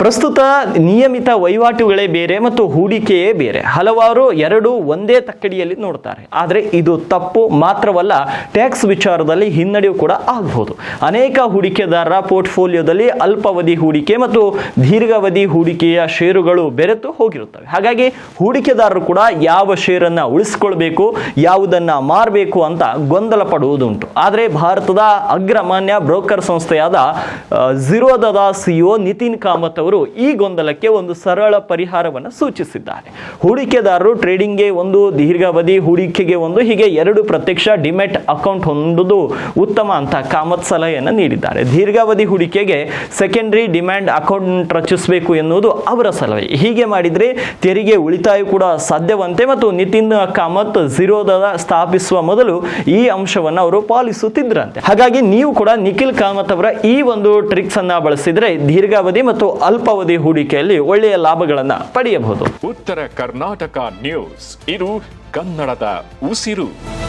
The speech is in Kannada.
ಪ್ರಸ್ತುತ ನಿಯಮಿತ ವಹಿವಾಟುಗಳೇ ಬೇರೆ ಮತ್ತು ಹೂಡಿಕೆಯೇ ಬೇರೆ. ಹಲವಾರು ಎರಡು ಒಂದೇ ತಕ್ಕಡಿಯಲ್ಲಿ ನೋಡ್ತಾರೆ. ಆದರೆ ಇದು ತಪ್ಪು ಮಾತ್ರವಲ್ಲ, ಟ್ಯಾಕ್ಸ್ ವಿಚಾರದಲ್ಲಿ ಹಿನ್ನಡೆಯೂ ಕೂಡ ಆಗಬಹುದು ಅನೇಕ ಹೂಡಿಕೆದಾರರ ಪೋರ್ಟ್ಫೋಲಿಯೋದಲ್ಲಿ ಅಲ್ಪಾವಧಿ ಹೂಡಿಕೆ ಮತ್ತು ದೀರ್ಘಾವಧಿ ಹೂಡಿಕೆಯ ಷೇರುಗಳು ಬೆರೆತು ಹೋಗಿರುತ್ತವೆ. ಹಾಗಾಗಿ ಹೂಡಿಕೆದಾರರು ಕೂಡ ಯಾವ ಷೇರನ್ನು ಉಳಿಸಿಕೊಳ್ಬೇಕು, ಯಾವುದನ್ನು ಮಾರಬೇಕು ಅಂತ ಗೊಂದಲ ಪಡುವುದುಂಟು. ಆದರೆ ಭಾರತದ ಅಗ್ರಮಾನ್ಯ ಬ್ರೋಕರ್ ಸಂಸ್ಥೆಯಾದ ಝೀರೋದದ ಸಿಇಒ ನಿತಿನ್ ಕಾಮತ್ ಅವರು ಈ ಗೊಂದಲಕ್ಕೆ ಒಂದು ಸರಳ ಪರಿಹಾರವನ್ನು ಸೂಚಿಸಿದ್ದಾರೆ. ಹೂಡಿಕೆದಾರರು ಟ್ರೇಡಿಂಗ್ಗೆ ಒಂದು ದೀರ್ಘಾವಧಿ, ಹೂಡಿಕೆಗೆ ಒಂದು, ಹೀಗೆ ಎರಡು ಪ್ರತ್ಯಕ್ಷ ಡಿಮೆಟ್ ಅಕೌಂಟ್ ಹೊಂದುವುದು ಉತ್ತಮ ಅಂತ ಕಾಮತ್ ಸಲಹೆಯನ್ನು ನೀಡಿದ್ದಾರೆ. ದೀರ್ಘಾವಧಿ ಹೂಡಿಕೆಗೆ ಸೆಕೆಂಡರಿ ಡಿಮ್ಯಾಂಡ್ ಅಕೌಂಟ್ ರಚಿಸಬೇಕು ಎನ್ನುವುದು ಅವರ ಸಲಹೆ. ಹೀಗೆ ಮಾಡಿದರೆ ತೆರಿಗೆ ಉಳಿತಾಯ ಕೂಡ ಸಾಧ್ಯವಂತೆ ಮತ್ತು ನಿತಿನ್ ಕಾಮತ್ ಝೀರೋದ ಸ್ಥಾಪಿಸುವ ಮೊದಲು ಈ ಅಂಶವನ್ನು ಅವರು ಪಾಲಿಸುತ್ತಿದ್ದರಂತೆ ಹಾಗಾಗಿ ನೀವು ಕೂಡ ನಿಖಿಲ್ ಕಾಮತ್ ಅವರ ಈ ಒಂದು ಟ್ರಿಕ್ಸ್ ಅನ್ನ ಬಳಸಿದ್ರೆ ದೀರ್ಘಾವಧಿ ಮತ್ತು ಅಲ್ಪಾವಧಿ ಹೂಡಿಕೆಯಲ್ಲಿ ಒಳ್ಳೆಯ ಲಾಭಗಳನ್ನು ಪಡೆಯಬಹುದು. ಉತ್ತರ ಕರ್ನಾಟಕ ನ್ಯೂಸ್. ಇದು ಕನ್ನಡದ ಉಸಿರು.